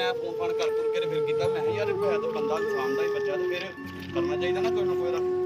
ਮੈਂ ਫੋਨ ਫਾਨ ਕਰ ਤੁਰ ਕੇ ਤੇ ਫਿਰ ਕੀਤਾ। ਮੈਂ ਕਿਹਾ ਯਾਰ ਇਹ ਹੈ ਤਾਂ ਬੰਦਾ ਇਨਸਾਨ ਦਾ ਹੀ ਬੱਚਾ ਤੇ ਫਿਰ ਕਰਨਾ ਚਾਹੀਦਾ ਨਾ ਕੋਈ ਨਾ ਕੋਈ ਦਾ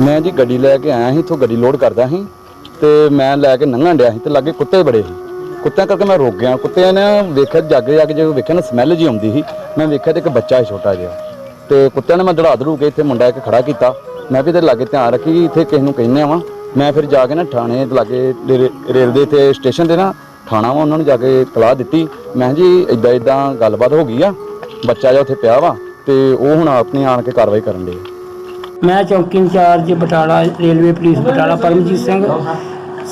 ਮੈਂ ਜੀ ਗੱਡੀ ਲੈ ਕੇ ਆਇਆ ਸੀ, ਇੱਥੋਂ ਗੱਡੀ ਲੋਡ ਕਰਦਾ ਸੀ ਤੇ ਮੈਂ ਲੈ ਕੇ ਲੰਘਣ ਡਿਆ ਸੀ ਤੇ ਲਾਗੇ ਕੁੱਤੇ ਬੜੇ ਸੀ। ਕੁੱਤਿਆਂ ਕਰਕੇ ਮੈਂ ਰੁਕ ਗਿਆ। ਕੁੱਤਿਆਂ ਨੇ ਵੇਖਿਆ ਜੱਗ ਜਾ ਕੇ ਜਦੋਂ ਵੇਖਿਆ ਨਾ ਸਮੈਲ ਜੀ ਆਉਂਦੀ ਸੀ, ਮੈਂ ਵੇਖਿਆ ਤੇ ਇੱਕ ਬੱਚਾ ਸੀ ਛੋਟਾ ਜਿਹਾ। ਤੇ ਕੁੱਤਿਆਂ ਨੇ ਮੈਂ ਦੜਾ ਦੜੂ ਕੇ ਇੱਥੇ ਮੁੰਡਾ ਇੱਕ ਖੜਾ ਕੀਤਾ। ਮੈਂ ਵੀ ਤੇ ਲਾਗੇ ਧਿਆਨ ਰੱਖੀ ਇੱਥੇ ਕਿਸੇ ਨੂੰ ਕਹਿੰਦੇ ਆਵਾਂ ਮੈਂ ਫਿਰ ਜਾ ਕੇ ਨਾ ਥਾਣੇ ਲਾਗੇ ਰੇ- ਰੇਲਵੇ ਤੇ ਸਟੇਸ਼ਨ ਤੇ ਨਾ ਥਾਣਾ ਵਾ, ਉਹਨਾਂ ਨੂੰ ਜਾ ਕੇ ਤਲਾਹ ਦਿੱਤੀ। ਮੈਂ ਕਿਹਾ ਜੀ ਇਦਾਂ ਇਦਾਂ ਗੱਲਬਾਤ ਹੋ ਗਈ ਆ। ਬੱਚਾ ਜਿਹਾ ਉੱਥੇ ਪਿਆ ਵਾ ਤੇ ਉਹ ਹੁਣ ਆਪਣੀ ਆਣ ਕੇ ਕਾਰਵਾਈ ਕਰਨ ਦੇ ਮੈਂ ਚੌਕੀ in charge Batala, railway police Batala, Paramjit Singh.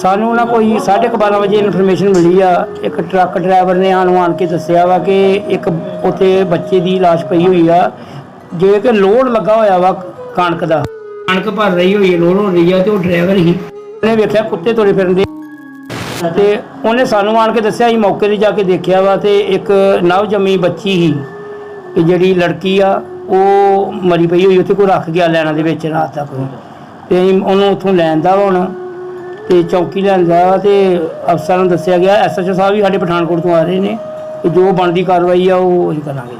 ਸਾਨੂੰ ਨਾ ਕੋਈ 12:30 ਵਜੇ ਇਨਫੋਰਮੇਸ਼ਨ ਮਿਲੀ ਆ। ਇੱਕ ਟਰੱਕ ਡਰਾਈਵਰ ਨੇ ਆਣ ਆਣ ਕੇ ਦੱਸਿਆ ਵਾ ਕਿ ਇੱਕ ਉੱਥੇ ਬੱਚੇ ਦੀ ਲਾਸ਼ ਪਈ ਹੋਈ ਆ। ਜੇ ਕਿ ਲੋਡ ਲੱਗਾ ਹੋਇਆ ਵਾ ਕਣਕ ਦਾ। ਕਣਕ ਭਰ ਰਹੀ ਹੋਈ ਹੈ ਲੋਡ ਹੋ ਰਹੀ ਆ ਤੇ ਉਹ ਡਰਾਈਵਰ ਹੀ ਉਹਨੇ ਵੇਖਿਆ ਕੁੱਤੇ ਤੁਰੇ ਫਿਰਦੇ ਤੇ ਉਹਨੇ ਸਾਨੂੰ ਆਣ ਕੇ ਦੱਸਿਆ, ਅਸੀਂ ਮੌਕੇ ਤੇ ਜਾ ਕੇ ਦੇਖਿਆ ਵਾ ਤੇ ਇੱਕ ਨਵਜੰਮੀ ਬੱਚੀ ਸੀ ਜਿਹੜੀ ਲੜਕੀ ਆ ਉਹ ਮਰੀ ਪਈ ਹੋਈ ਉੱਥੇ ਕੋਈ ਰੱਖ ਗਿਆ ਲੈਣਾ ਦੇ ਵਿੱਚ ਰਾਤ ਤੱਕ। ਤੇ ਅਸੀਂ ਉਹਨੂੰ ਉੱਥੋਂ ਲੈਣ ਦਾ ਵਾ ਹੁਣ ਤੇ ਚੌਕੀ ਲੈਂਦਾ ਵਾ ਤੇ ਅਫਸਰਾਂ ਨੂੰ ਦੱਸਿਆ ਗਿਆ ਐਸਐਚਓ ਸਾਹਿਬ ਵੀ ਸਾਡੇ ਪਠਾਨਕੋਟ ਤੋਂ ਆ ਰਹੇ ਨੇ ਤੇ ਜੋ ਬਣਦੀ ਕਾਰਵਾਈ ਆ ਉਹ ਅਸੀਂ ਕਰਾਂਗੇ।